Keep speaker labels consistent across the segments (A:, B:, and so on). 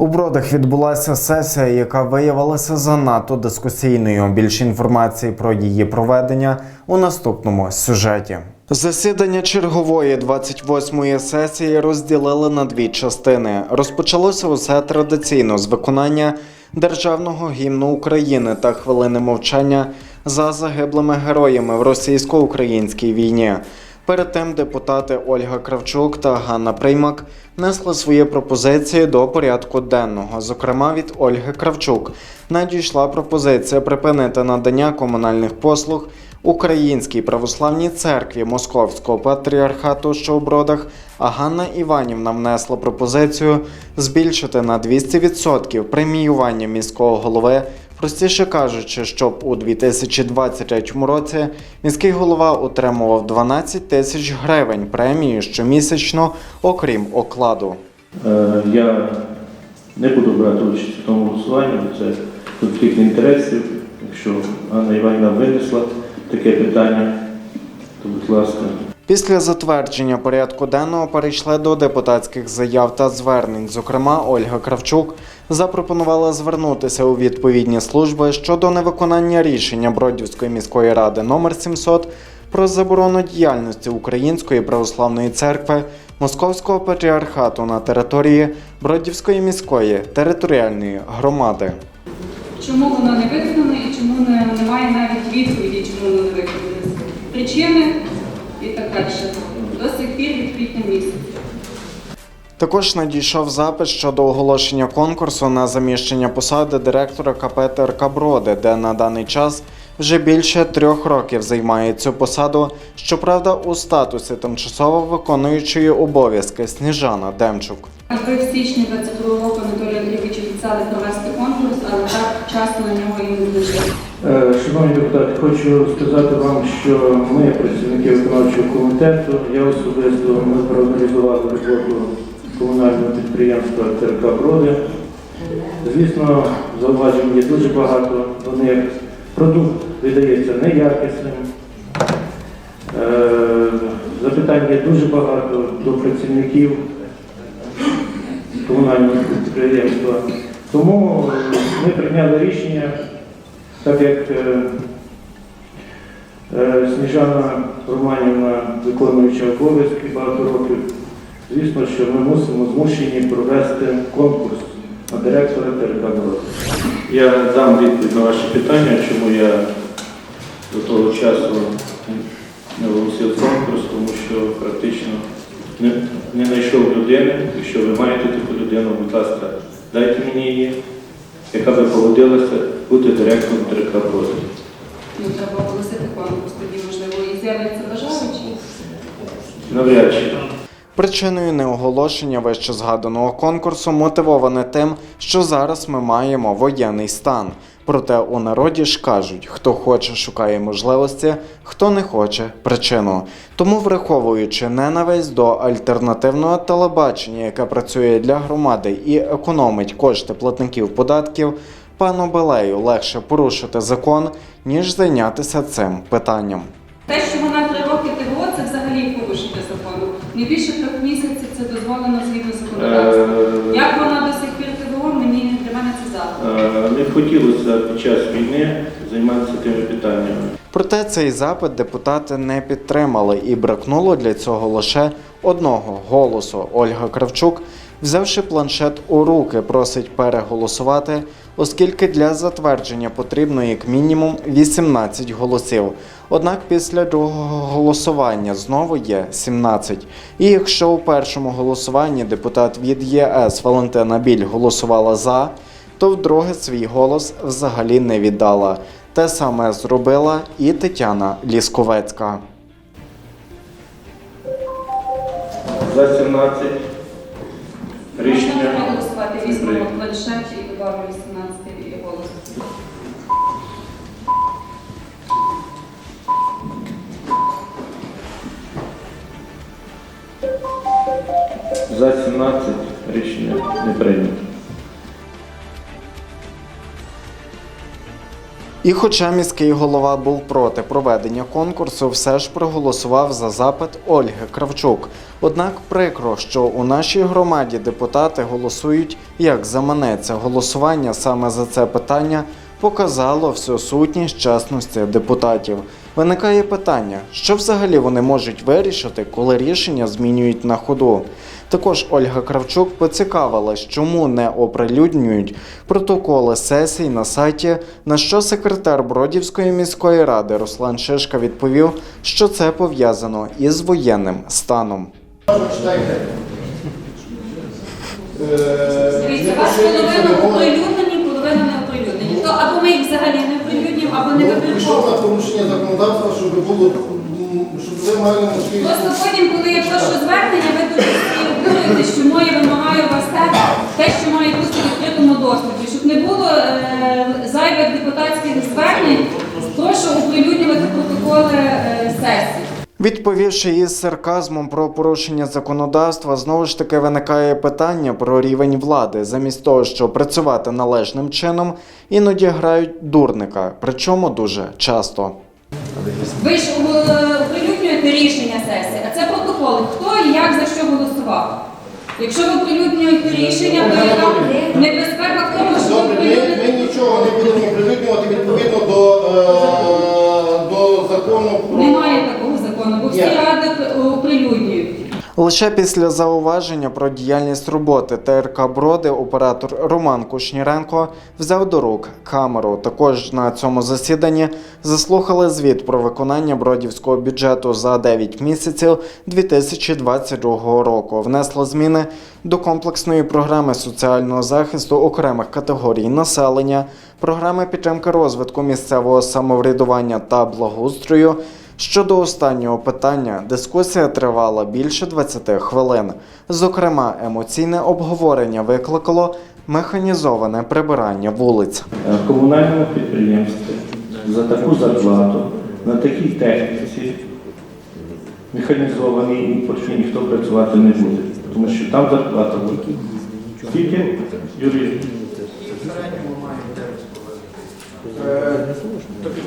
A: У бродах відбулася сесія, яка виявилася занадто дискусійною. Більше інформації про її проведення у наступному сюжеті. Засідання чергової 28-ї сесії розділили на дві частини. Розпочалося усе традиційно з виконання державного гімну України та хвилини мовчання за загиблими героями в російсько-українській війні. Перед тим депутати Ольга Кравчук та Ганна Приймак несли свої пропозиції до порядку денного. Зокрема, від Ольги Кравчук надійшла пропозиція припинити надання комунальних послуг Українській православній церкві Московського патріархату, що у бродах, а Ганна Іванівна внесла пропозицію збільшити на 200% преміювання міського голови. Простіше кажучи, щоб у 2023 році міський голова отримував 12 тисяч гривень премії щомісячно, окрім окладу.
B: Е, Я не буду брати участь у тому голосуванні, це конфлікт інтересів. Якщо Анна Іванівна винесла таке питання, то будь ласка.
A: Після затвердження порядку денного перейшли до депутатських заяв та звернень. Зокрема, Ольга Кравчук запропонувала звернутися у відповідні служби щодо невиконання рішення Бродівської міської ради номер 700 про заборону діяльності Української православної церкви Московського патріархату на території Бродівської міської територіальної громади.
C: Чому воно не виконано і чому немає навіть відповіді, чому воно не виконано. Причини далі. До сих пір від квітня місяця.
A: Також надійшов запит щодо оголошення конкурсу на заміщення посади директора КП Броди, де на даний час вже більше трьох років займає цю посаду. Щоправда, у статусі тимчасово виконуючої обов'язки Сніжана Демчук.
C: Ви в січні 22 року Анатолій Андрійович обіцяли провести конкурс, але так часу на нього і не знайшли.
B: Е, Шановні депутати, хочу сказати вам, що ми, працівники виконавчого комітету, я особисто ми проаналізували роботу комунального підприємства ТРК Броди. Звісно, зауважень є дуже багато до них. Продукт видається неякісним. Е, Запитань є дуже багато до працівників комунального підприємства. Тому ми прийняли рішення так як е, е, Сніжана Романівна, виконуюча обов'язки багато років, звісно, що ми мусимо змушені провести конкурс на директора ТРК Я дам відповідь на ваше питання, чому я до того часу не оголосив конкурс, тому що практично не, не знайшов людини. Якщо ви маєте таку людину, будь ласка, дайте мені її, яка би погодилася бути директором ДРК «Брод».
C: Ну, треба оголосити конкурс, тоді можливо і з'являться бажаючі.
B: Навряд чи.
A: Причиною неоголошення вище згаданого конкурсу мотивоване тим, що зараз ми маємо воєнний стан. Проте у народі ж кажуть, хто хоче, шукає можливості, хто не хоче причину. Тому, враховуючи ненависть до альтернативного телебачення, яке працює для громади і економить кошти платників податків, пану Белею легше порушити закон, ніж зайнятися цим питанням.
C: Те, що вона три роки ТВО, це взагалі порушення закону. Не більше трьох місяців це дозволено згідно законодавства.
B: Е,
C: Як вона до сих пір ТВО, мені для мене це завтра.
B: е, Не хотілося під час війни займатися тими питаннями.
A: Проте цей запит депутати не підтримали і бракнуло для цього лише одного голосу. Ольга Кравчук, взявши планшет у руки, просить переголосувати, оскільки для затвердження потрібно як мінімум 18 голосів. Однак після другого голосування знову є 17. І якщо у першому голосуванні депутат від ЄС Валентина Біль голосувала за, то вдруге свій голос взагалі не віддала. Те саме зробила і Тетяна Лісковецька.
B: За 17
C: Можна
B: рішення.
C: візьмемо
B: прийнято.
C: планшет і додамо
B: 15. Рішення не прийнято.
A: І, хоча міський голова був проти проведення конкурсу, все ж проголосував за запит Ольги Кравчук. Однак прикро, що у нашій громаді депутати голосують як заманеться. Голосування саме за це питання показало всю сутність чесності депутатів. Виникає питання, що взагалі вони можуть вирішити, коли рішення змінюють на ходу. Також Ольга Кравчук поцікавилась, чому не оприлюднюють протоколи сесій на сайті, на що секретар Бродівської міської ради Руслан Шишка відповів, що це пов'язано із воєнним станом.
C: Дивіться, вас половина оприлюднені, половина не оприлюднені. То або ми їх взагалі не або не
D: Ну, Пішов на
C: випадково.
D: порушення законодавства, щоб було, м, щоб ви мали можливість.
C: Просто потім, коли я прошу звернення, ви дуже всі що моє вимагаю вас те, те, що має бути в відкритому доступі. Щоб не було е, зайвих депутатських звернень, прошу оприлюднювати протоколи е, сесії.
A: Відповівши із сарказмом про порушення законодавства, знову ж таки виникає питання про рівень влади. Замість того, щоб працювати належним чином, іноді грають дурника, причому дуже часто.
C: Ви ж е, оприлюднюєте рішення сесії, а це протоколи. Хто і як за що голосував. Якщо ви оприлюднюєте рішення, то яка небезпека в тому, що ви оприлюднюєте.
D: ми нічого не будемо прилюднювати відповідно до, е, до закону про.
C: Немає такого закону, бо всі ради оприлюднюють.
A: Лише після зауваження про діяльність роботи ТРК Броди оператор Роман Кушніренко взяв до рук камеру. Також на цьому засіданні заслухали звіт про виконання бродівського бюджету за 9 місяців 2022 року. Внесло зміни до комплексної програми соціального захисту окремих категорій населення, програми підтримки розвитку місцевого самоврядування та благоустрою. Щодо останнього питання, дискусія тривала більше 20 хвилин. Зокрема, емоційне обговорення викликало механізоване прибирання вулиць.
B: Е, комунальному підприємстві за таку зарплату на такій техніці механізованій імпортній ніхто працювати не буде, тому що там зарплата буде. Скільки, Юрій?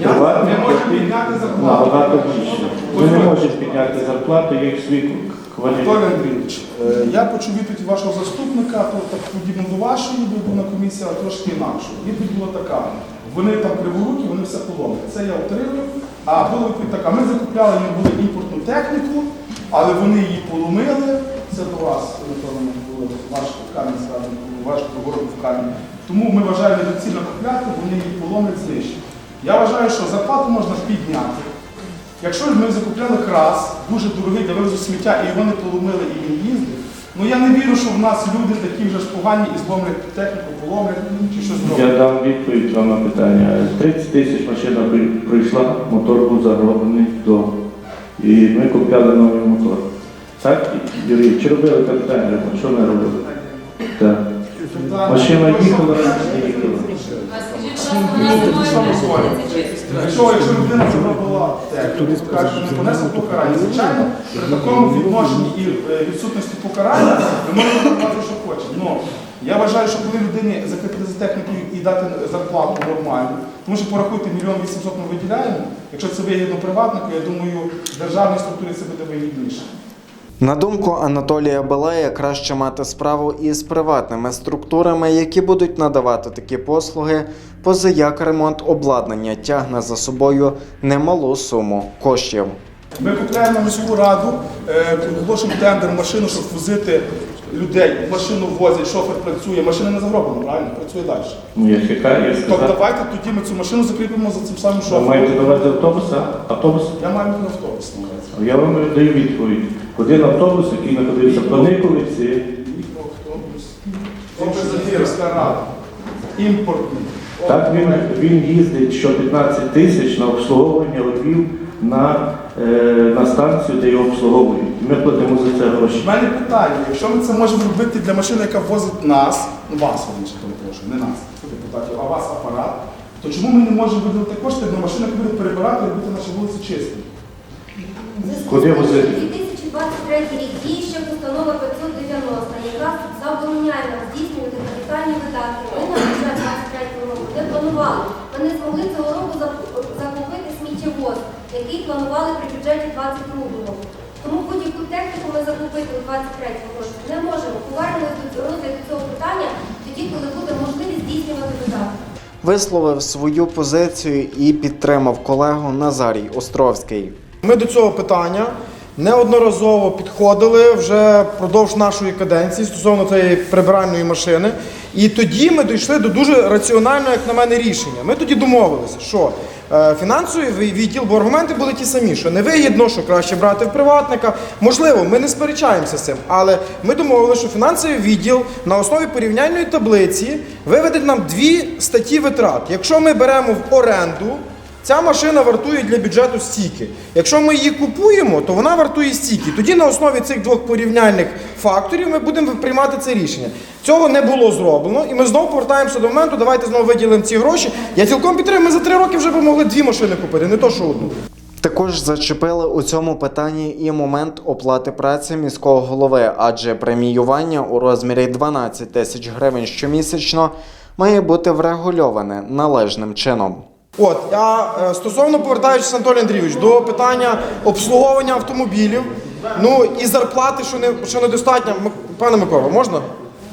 B: Приватні
E: Ми можемо підняти зарплату.
B: набагато більше. Ми не можемо підняти зарплату, як свій
E: Анатолій. Андрійович, е, я почув відповідь вашого заступника, то так подібно до вашої, бо була комісія трошки інакше. Відповідь була така. Вони там криворукі, вони все поломили. Це я отримав. А була відповідь така, ми закупляли їм були імпортну техніку, але вони її поломили. Це до вас, напевно, було важко в камінь важко в камінь. Тому ми вважаємо недоцільно купляти, вони її поломлять знищать. Я вважаю, що зарплату можна підняти. Якщо ми закупляли крас, дуже дорогий для вивозу сміття, і його не поломили і він їздив, ну я не вірю, що в нас люди такі вже ж погані і зломлять техніку, поломлять ну, чи щось
B: Я дам відповідь вам на питання. 30 тисяч машина при- пройшла, мотор був загроблений до. І ми купляли новий мотор. Так, Юрій, чи робили капітальний ремонт? Що ми робили? Так. Машина їхала, їхала.
C: А скажіть, немає вулиці
E: Якщо, якщо людина зробила техніку, то каже, що не понесла покарання. Звичайно, при такому відношенні і е, відсутності покарання ми можемо робити, що хочемо. Я вважаю, що коли людині закрити за технікою і дати зарплату нормальну, тому що порахуйте, мільйон вісімсот ми виділяємо. Якщо це вигідно приватнику, я думаю, в державній структурі це буде вигідніше.
A: На думку Анатолія Балея, краще мати справу із приватними структурами, які будуть надавати такі послуги, поза як ремонт обладнання тягне за собою немалу суму коштів.
E: Ми купляємо міську раду, е, оголошуємо тендер машину, щоб возити людей. Машину возять, шофер працює, машина не загроблена, правильно? Працює далі.
B: Ну, я чекаю, я
E: Тобто давайте тоді ми цю машину закріпимо за цим самим
B: Ви маєте увазі автобус. Автобус?
E: Я маю на автобус на.
B: Я вам даю відповідь. Один автобус, який знаходився в Паниковиці.
E: Імпортний.
B: так він, він їздить що 15 тисяч на обслуговування лобів на, е, на станцію, де його обслуговують. Ми платимо за це гроші.
E: У мене питання, якщо ми це можемо робити для машини, яка возить нас, ну вас, раніше перепрошую, не нас, депутатів, а вас апарат, то чому ми не можемо виділити кошти на машину, яка буде перебирати і робити наші вулиці чистими?
B: Куди возити?
F: 2023 рік діє ще постанова 590, яка забороняє нам здійснювати капітальні видатки. Ми на бюджет року не планували. Ми не змогли цього року закупити сміттєвоз,
G: який
F: планували при бюджеті 22-го. Тому будь-яку техніку ми закупити у 23-му році не можемо. Повернемося до розгляду цього питання тоді, коли буде можливість здійснювати видатки.
A: Висловив свою позицію і підтримав колегу Назарій Островський.
H: Ми до цього питання неодноразово підходили вже впродовж нашої каденції стосовно цієї прибиральної машини. І тоді ми дійшли до дуже раціонального, як на мене, рішення. Ми тоді домовилися, що е, фінансовий відділ, бо аргументи були ті самі, що невигідно, що краще брати в приватника. Можливо, ми не сперечаємося з цим, але ми домовилися, що фінансовий відділ на основі порівняльної таблиці виведе нам дві статті витрат. Якщо ми беремо в оренду. Ця машина вартує для бюджету стільки. Якщо ми її купуємо, то вона вартує стільки. Тоді на основі цих двох порівняльних факторів ми будемо приймати це рішення. Цього не було зроблено, і ми знову повертаємося до моменту, давайте знову виділимо ці гроші. Я цілком підтримую, ми за три роки вже б могли дві машини купити, не то що одну.
A: Також зачепили у цьому питанні і момент оплати праці міського голови, адже преміювання у розмірі 12 тисяч гривень щомісячно має бути врегульоване належним чином.
H: От, а е, стосовно повертаючись, Анатолій Андрійович, до питання обслуговування автомобілів, ну і зарплати, що не що недостатньо. Пане Микола, можна?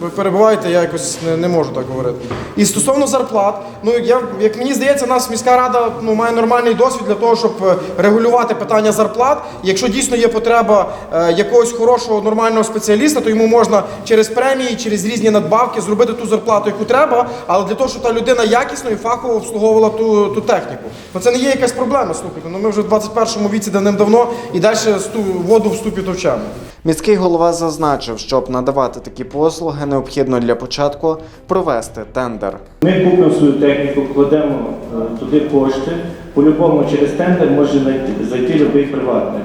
H: Ви перебуваєте, я якось не, не можу так говорити. І стосовно зарплат, ну я як мені здається, нас міська рада ну має нормальний досвід для того, щоб е, регулювати питання зарплат. Якщо дійсно є потреба е, якогось хорошого нормального спеціаліста, то йому можна через премії, через різні надбавки зробити ту зарплату, яку треба, але для того, щоб та людина якісно і фахово обслуговувала ту, ту техніку. Ну це не є якась проблема. Слухайте. Ну ми вже в 21-му віці давним-давно і далі воду в ступі товчемо.
A: Міський голова зазначив, щоб надавати такі послуги, необхідно для початку провести тендер.
B: Ми купимо свою техніку, кладемо е, туди кошти, по-любому через тендер може знайти- зайти будь-який приватник.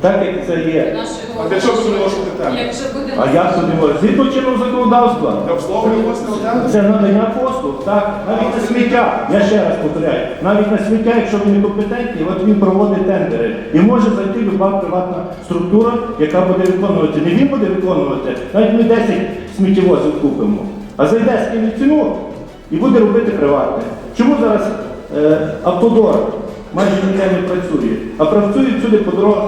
B: Так як це є.
E: А для чого ви виносите тему?
C: Якщо
B: А як туди може? Згідно чинного законодавства.
E: Для обслуговування власного тендеру?
B: Це надання послуг, так, навіть на сміття. Я ще раз повторяю, навіть на сміття, якщо він некомпетентний, от він проводить тендери. І може зайти люба приватна структура, яка буде виконувати. Не він буде виконувати, навіть ми 10 сміттєвозів купимо, а зайде скине ціну і буде робити приватне. Чому зараз е, автодор майже ніде не працює, а працюють сюди по дорогах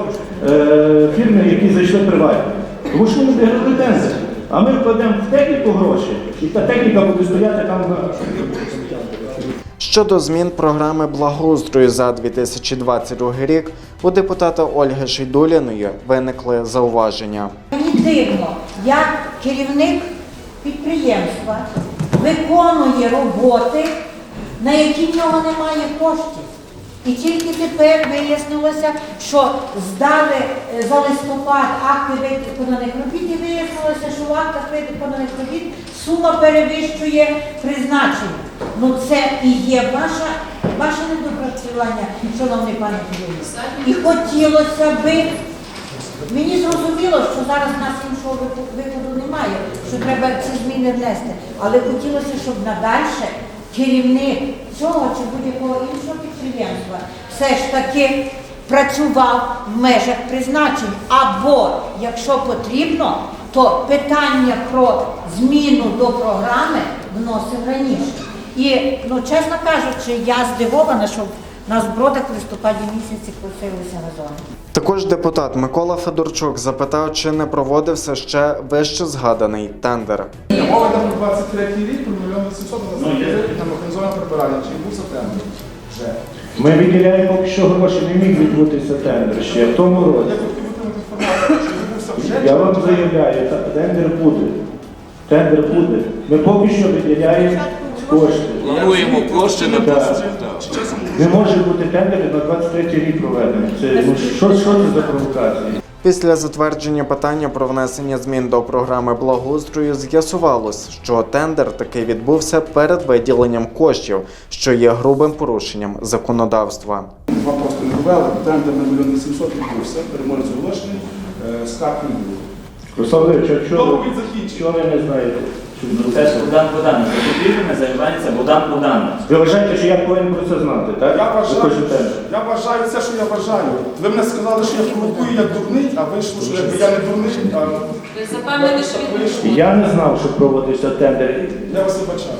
B: е, фірми, які зайшли приватні. Тому що вони виграли тендер. А ми вкладемо в техніку гроші, і та техніка буде стояти там на
A: Щодо змін програми благоустрою за 2022 рік, у депутата Ольги Шейдуліної виникли зауваження.
I: Мені дивно, як керівник підприємства виконує роботи, на які в нього немає коштів. І тільки тепер вияснилося, що здали е, за листопад акти виконаних робіт, і вияснилося, що в актах виконаних робіт сума перевищує призначення. Ну це і є ваша, ваше недопрацювання, шановний пане керівник. І хотілося би Мені зрозуміло, що зараз в нас іншого виходу немає, що треба ці зміни внести. Але хотілося, щоб надальше керівник цього чи будь-якого іншого підприємства все ж таки працював в межах призначень. Або, якщо потрібно, то питання про зміну до програми вносив раніше. І, ну, чесно кажучи, я здивована, що на збродах в листопаді місяці просилися газони.
A: Також депутат Микола Федорчук запитав, чи не проводився ще вище згаданий тендер.
E: Мова йде про 23 рік, про мільйон 800
B: Ну, є.
E: на механізоване прибирання. Чи був це тендер? Вже.
B: Ми виділяємо поки що гроші, не міг відбутися тендер ще в тому
E: Я
B: році. Я вам заявляю, тендер буде. Тендер буде. Ми поки що виділяємо кошти.
J: Плануємо кошти на
B: Так. Не може бути тендер на 23 рік проведений. Це ну, що, що це за провокація?
A: Після затвердження питання про внесення змін до програми благоустрою з'ясувалось, що тендер таки відбувся перед виділенням коштів, що є грубим порушенням законодавства.
E: Два просто не провели, тендер на мільйон 800 відбувся, переможець оголошений, е, скарг не було.
B: Руслан Ігорович, а чого ви не знаєте?
K: Це ж Богдан Богданович. Потрібне займається Богдан Богданович.
B: Ви вважаєте, що я повинен про це знати, так?
E: Я
B: Ви
E: вважаю,
B: хочете
E: я вважаю це, що я вважаю. Ви мене сказали, що я провокую як дурний, а вийшло, що якби я не дурний, а
C: ви запевнені, що він
B: Я не знав, що проводився тендер.
E: я вас вибачаю.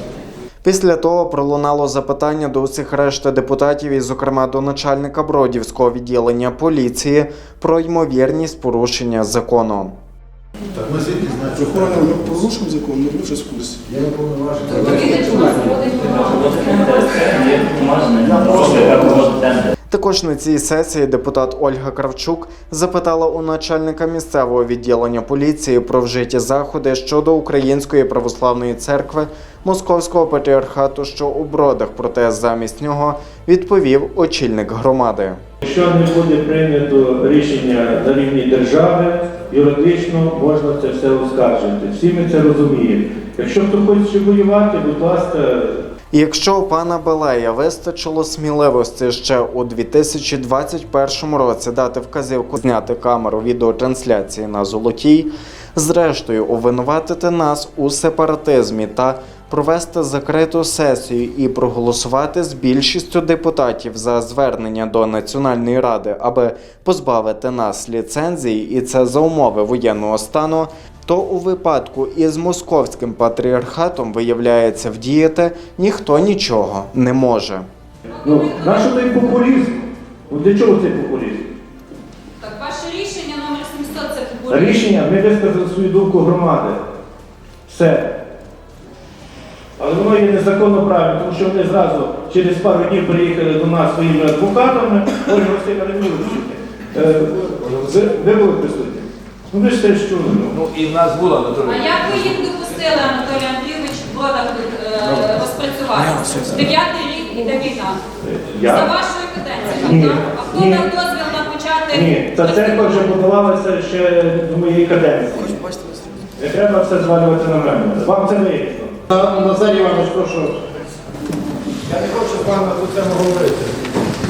A: Після того пролунало запитання до усіх решти депутатів, і, зокрема до начальника Бродівського відділення поліції, про ймовірність порушення закону.
D: Так, ми звідки знаємо?
E: Охорона, ми порушимо закон, ми вже в курсі.
C: Доповідач у нас проводить
K: Є повноваження, просто яка проводить тендер.
A: Також на цій сесії депутат Ольга Кравчук запитала у начальника місцевого відділення поліції про вжиті заходи щодо Української православної церкви Московського патріархату, що у бродах, проте замість нього відповів очільник громади.
B: Якщо не буде прийнято рішення на рівні держави, юридично можна це все оскаржити. Всі ми це розуміємо. Якщо хто хоче воювати, будь ласка,
A: якщо у пана Балея вистачило сміливості ще у 2021 році дати вказівку зняти камеру відеотрансляції на золотій, зрештою обвинуватити нас у сепаратизмі та провести закриту сесію і проголосувати з більшістю депутатів за звернення до Національної ради, аби позбавити нас ліцензії, і це за умови воєнного стану. То у випадку із московським патріархатом виявляється вдіяти ніхто нічого не може.
B: ну нащо той популізм? Для чого цей популізм?
C: Так, ваше рішення номер 700 це популізм.
B: Рішення ми висказали свою думку громади. Все. Але воно є незаконно правильно, тому що вони зразу через пару днів приїхали до нас своїми адвокатами. Ольга Васильівна не ви, ви були присутні? Ну ви ж теж чули. ну.
J: Ну і в нас була
C: А як ви їх допустили, Анатолій Андрійович, в бродах е, розпрацювати? Дев'ятий рік іде війна. За вашою каденцією, А хто дав дозвіл на почати?
B: Ні, ця церква вже подавалася ще до моєї каденції. Не треба все звалювати на мене. Вам це вигідно.
D: На- Назарій Іванович, прошу.
J: Я не хочу з вами про це говорити.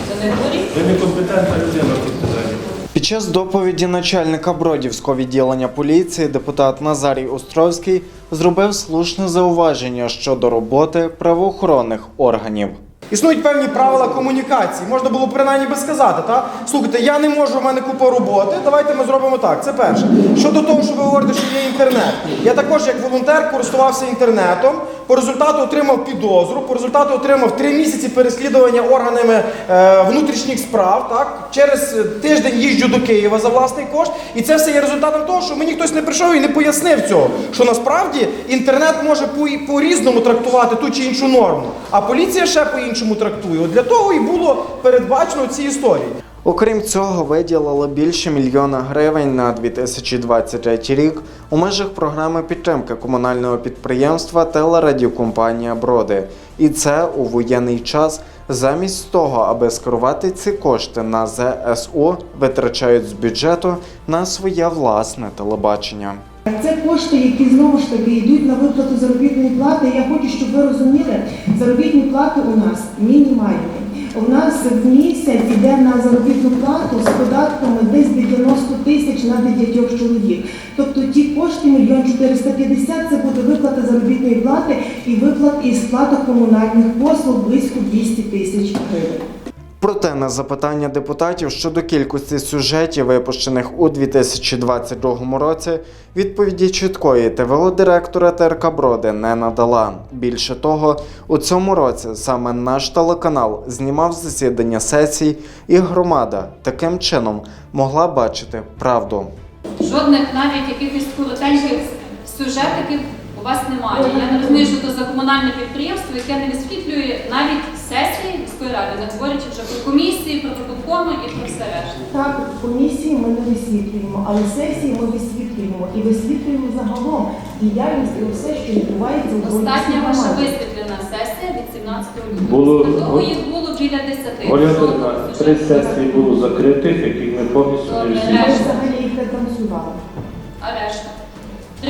C: Це не говоріть.
J: Ви некомпетентна людина тут питання.
A: Під час доповіді начальника Бродівського відділення поліції депутат Назарій Островський зробив слушне зауваження щодо роботи правоохоронних органів.
H: Існують певні правила комунікації. Можна було принаймні би сказати, та слухайте, я не можу, в мене купа роботи. Давайте ми зробимо так. Це перше. Щодо того, що ви говорите, що є інтернет. Я також, як волонтер, користувався інтернетом. По результату отримав підозру. По результату отримав три місяці переслідування органами е, внутрішніх справ. Так через е, тиждень їжджу до Києва за власний кошт. І це все є результатом того, що мені хтось не прийшов і не пояснив цього. Що насправді інтернет може по- по-різному трактувати ту чи іншу норму, а поліція ще по-іншому трактує. От для того і було передбачено ці історії.
A: Окрім цього, виділили більше мільйона гривень на 2023 рік у межах програми підтримки комунального підприємства телерадіокомпанія Броди. І це у воєнний час замість того, аби скерувати ці кошти на ЗСУ, витрачають з бюджету на своє власне телебачення.
L: Це кошти, які знову ж таки йдуть на виплату заробітної плати. Я хочу, щоб ви розуміли, заробітні плати у нас мінімальні. У нас в місяць йде на заробітну плату з податками десь 90 тисяч на дев'ятьох чоловік. Тобто ті кошти, мільйон 450, це буде виплата заробітної плати і виплат і сплата комунальних послуг близько 200 тисяч гривень.
A: Проте на запитання депутатів щодо кількості сюжетів, випущених у 2022 році, відповіді чіткої ТВО директора ТРК Броди не надала. Більше того, у цьому році саме наш телеканал знімав засідання сесій, і громада таким чином могла бачити правду.
C: Жодних навіть якихось коротеньких сюжетиків у вас немає. Я не розумію, що це за комунальне підприємство, яке не висвітлює навіть сесії міської ради, не говорячи вже про комісії, про виконкоми і про все решта.
L: Так, комісії ми не висвітлюємо, але сесії ми висвітлюємо і висвітлюємо загалом діяльність і все, що відбувається у
C: Остання ваша висвітлена сесія від 17 лютого.
B: Було-
C: Після їх було біля 10.
B: Ольга
C: Жодного
B: Анатоліївна, три сесії було закритих, яких ми повністю не
C: Добре,
B: всі.
L: Ми взагалі їх не транслювали.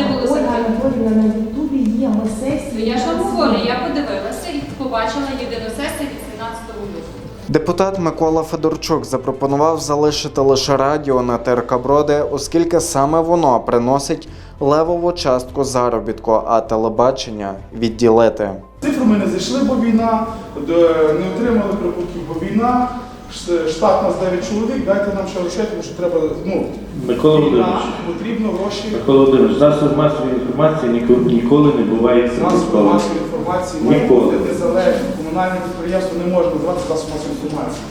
C: Три були
L: Ольга. Анатоліївна на Ютубі є, ми сесії.
C: Я ж вам говорю, я подивилася і побачила єдину сесію від 17 лютого.
A: Депутат Микола Федорчук запропонував залишити лише радіо на ТРК Броди, оскільки саме воно приносить левову частку заробітку, а телебачення відділити.
E: Цифру ми не зайшли, бо війна, де не отримали прибутків, бо війна. Штат нас 9 чоловік, дайте нам ще грошей, тому що треба, ну,
B: Микола Володимирович,
E: потрібно гроші.
B: Микола Володимирович, засоб масової інформації ніколи, ніколи не буває
E: Засоби
B: цілеспроводно.
E: масової інформації має
B: Ніколи.
E: бути незалежні. Комунальне підприємство не може називати засоб масової інформації.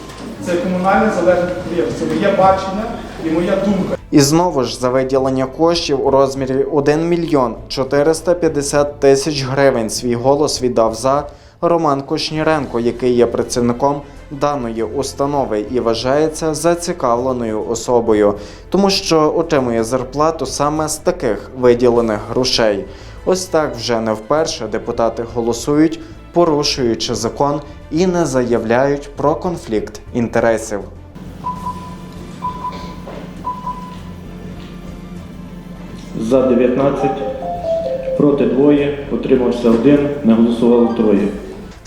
E: Це комунальне залежне підприємство. Це моє бачення і моя думка.
A: І знову ж за виділення коштів у розмірі 1 мільйон 450 тисяч гривень свій голос віддав за Роман Кушніренко, який є працівником даної установи і вважається зацікавленою особою, тому що отримує зарплату саме з таких виділених грошей. Ось так вже не вперше депутати голосують, порушуючи закон і не заявляють про конфлікт інтересів.
B: За 19, проти двоє, утримався один, не голосувало троє.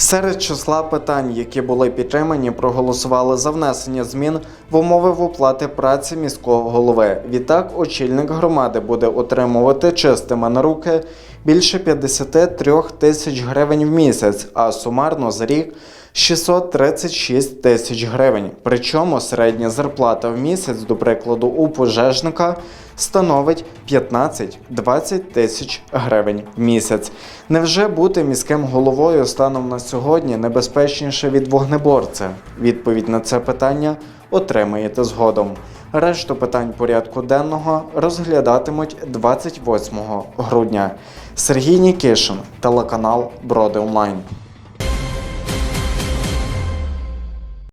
A: Серед числа питань, які були підтримані, проголосували за внесення змін в умови оплати праці міського голови. Відтак, очільник громади буде отримувати чистими на руки більше 53 тисяч гривень в місяць, а сумарно за рік 636 тисяч гривень. Причому середня зарплата в місяць, до прикладу, у пожежника становить 15-20 тисяч гривень в місяць. Невже бути міським головою станом на сьогодні небезпечніше від вогнеборця? Відповідь на це питання отримаєте згодом. Решту питань порядку денного розглядатимуть 28 грудня. Сергій Нікішин, телеканал Броди Онлайн.